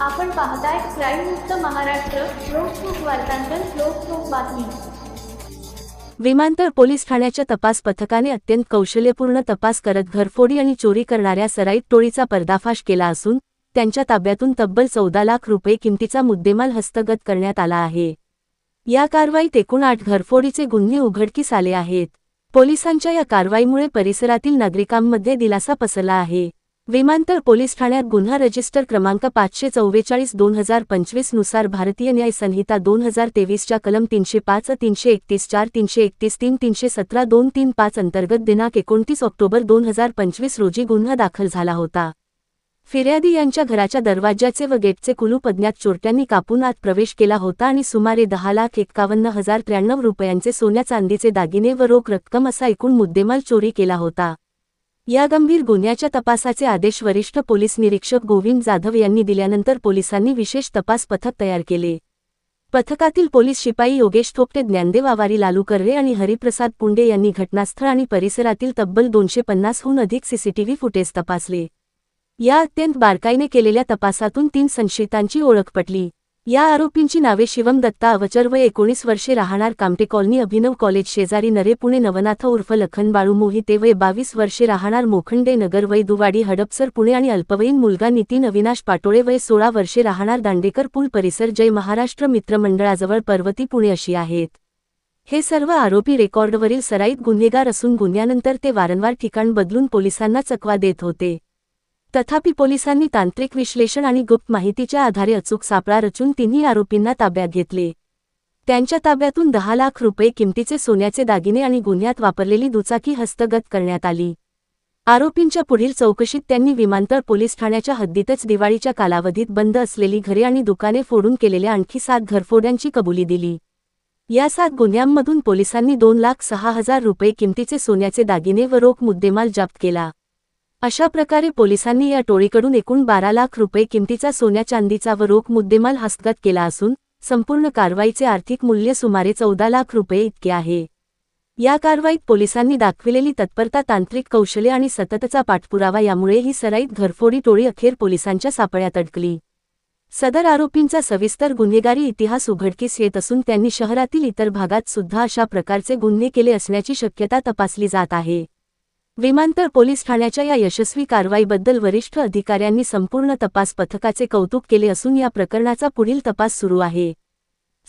आपण पाहताय क्राईम मुक्त महाराष्ट्र लोकसुख वार्तांकन लोकसुख बातमी. विमानतळ पोलीस ठाण्याच्या तपास पथकाने अत्यंत कौशल्यपूर्ण तपास करत घरफोडी आणि चोरी करणाऱ्या सराईत टोळीचा पर्दाफाश केला असून त्यांच्या ताब्यातून तब्बल चौदा लाख रुपये किमतीचा मुद्देमाल हस्तगत करण्यात आला आहे. या कारवाईत एकूण आठ घरफोडीचे गुन्हे उघडकीस आले आहेत. पोलिसांच्या या कारवाईमुळे परिसरातील नागरिकांमध्ये दिलासा पसरला आहे. विमानतळ पोलीस ठाण्यात गुन्हा रजिस्टर क्रमांक पाचशे चव्वेचाळीस दोन हजार पंचवीसनुसार भारतीय न्याय संहिता दोन हजार तेवीसच्या कलम तीनशे पाच तीनशे एकतीस चार तीनशे एकतीस तीन तीनशे सतरा दोन तीन पाच अंतर्गत दिनांक एकोणतीस ऑक्टोबर दोन हजार पंचवीस रोजी गुन्हा दाखल झाला होता. फिर्यादी यांच्या घराच्या दरवाज्याचे व गेटचे कुलूप अज्ञात चोरट्यांनी कापून आत प्रवेश केला होता आणि सुमारे दहा लाख एक्कावन्न हजार त्र्याण्णव रुपयांचे सोन्या चांदीचे दागिने व रोख रक्कम असा एकूण मुद्देमाल चोरी केला होता. या गंभीर गुन्ह्याच्या तपासाचे आदेश वरिष्ठ पोलीस निरीक्षक गोविंद जाधव यांनी दिल्यानंतर पोलिसांनी विशेष तपास पथक तयार केले. पथकातील पोलीस शिपाई योगेश थोपटे ज्ञानदेव आवारी लालू कर्रे आणि हरिप्रसाद पुंडे यांनी घटनास्थळ आणि परिसरातील तब्बल दोनशे पन्नासहून अधिक सीसीटीव्ही फुटेज तपासले. या अत्यंत बारकाईने केलेल्या तपासातून तीन संशयितांची ओळख पटली. या आरोपींची नावे शिवम दत्ता अवचर व एकोणीस वर्षे राहणार कामटे कॉलनी अभिनव कॉलेज शेजारी नरे पुणे नवनाथ उर्फ लखन बाळू मोहिते वय बावीस वर्षे राहणार मोखंडे नगर वय दुवाडी हडपसर पुणे आणि अल्पवयीन मुलगा नितीन अविनाश पाटोळे वय सोळा वर्षे राहणार दांडेकर पूल परिसर जय महाराष्ट्र मित्रमंडळाजवळ पर्वती पुणे अशी आहेत. हे सर्व आरोपी रेकॉर्डवरील सराईत गुन्हेगार असून गुन्ह्यानंतर ते वारंवार ठिकाण बदलून पोलिसांना चकवा देत होते. तथापि पोलिसांनी तांत्रिक विश्लेषण आणि गुप्त माहितीच्या आधारे अचूक सापळा रचून तिन्ही आरोपींना ताब्यात घेतले. त्यांच्या ताब्यातून दहा लाख रुपये किमतीचे सोन्याचे दागिने आणि गुन्ह्यात वापरलेली दुचाकी हस्तगत करण्यात आली. आरोपींच्या पुढील चौकशीत त्यांनी विमानतळ पोलीस ठाण्याच्या हद्दीतच दिवाळीच्या कालावधीत बंद असलेली घरे आणि दुकाने फोडून केलेल्या आणखी सात घरफोड्यांची कबुली दिली. या सात गुन्ह्यांमधून पोलिसांनी दोन लाख सहा हजार रुपये किमतीचे सोन्याचे दागिने व रोख मुद्देमाल जप्त केला. अशा प्रकारे पोलिसांनी या टोळीकडून एकूण बारा लाख रुपये किमतीचा सोन्या चांदीचा व रोख मुद्देमाल हस्तगत केला असून संपूर्ण कारवाईचे आर्थिक मूल्य सुमारे चौदा लाख रुपये इतके आहे. या कारवाईत पोलिसांनी दाखविलेली तत्परता तांत्रिक कौशल्य आणि सततचा पाठपुरावा यामुळे ही सराईत घरफोडी टोळी अखेर पोलिसांच्या सापळ्यात अडकली. सदर आरोपींचा सविस्तर गुन्हेगारी इतिहास उघडकीस येत असून त्यांनी शहरातील इतर भागात सुद्धा अशा प्रकारचे गुन्हे केले असण्याची शक्यता तपासली जात आहे. विमानतळ पोलीस ठाण्याच्या या यशस्वी कारवाईबद्दल वरिष्ठ अधिकाऱ्यांनी संपूर्ण तपास पथकाचे कौतुक केले असून या प्रकरणाचा पुढील तपास सुरू आहे.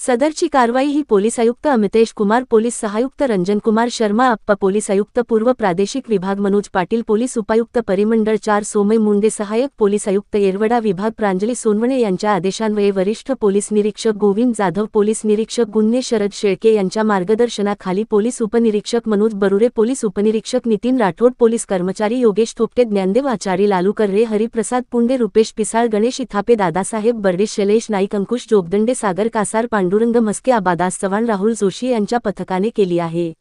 सदरची कारवाई ही पोलीस आयुक्त अमितेश कुमार पोलीस सहायुक्त रंजन कुमार शर्मा अप्पा पोलीस आयुक्त पूर्व प्रादेशिक विभाग मनोज पाटील पोलीस उपायुक्त परिमंडळ चार सोमय मुंडे सहाय्यक पोलीस आयुक्त येरवडा विभाग प्रांजली सोनवणे यांच्या आदेशान्वये वरिष्ठ पोलीस निरीक्षक गोविंद जाधव पोलीस निरीक्षक गुन्हे शरद शेळके यांच्या मार्गदर्शनाखाली पोलीस उपनिरीक्षक मनोज बरुरे पोलीस उपनिरीक्षक नितीन राठोड पोलीस कर्मचारी योगेश थोपटे ज्ञानदेव आचारी लालू कर्रे हरिप्रसाद पुंडे रुपेश पिसाळ गणेश इथापे दादासाहेब बर्डे शैलेश नाईक अंकुश जोगदंडे सागर कासार पांडुरंग मस्के आबादास चव्हाण राहुल जोशी यांच्या पथकाने केली आहे.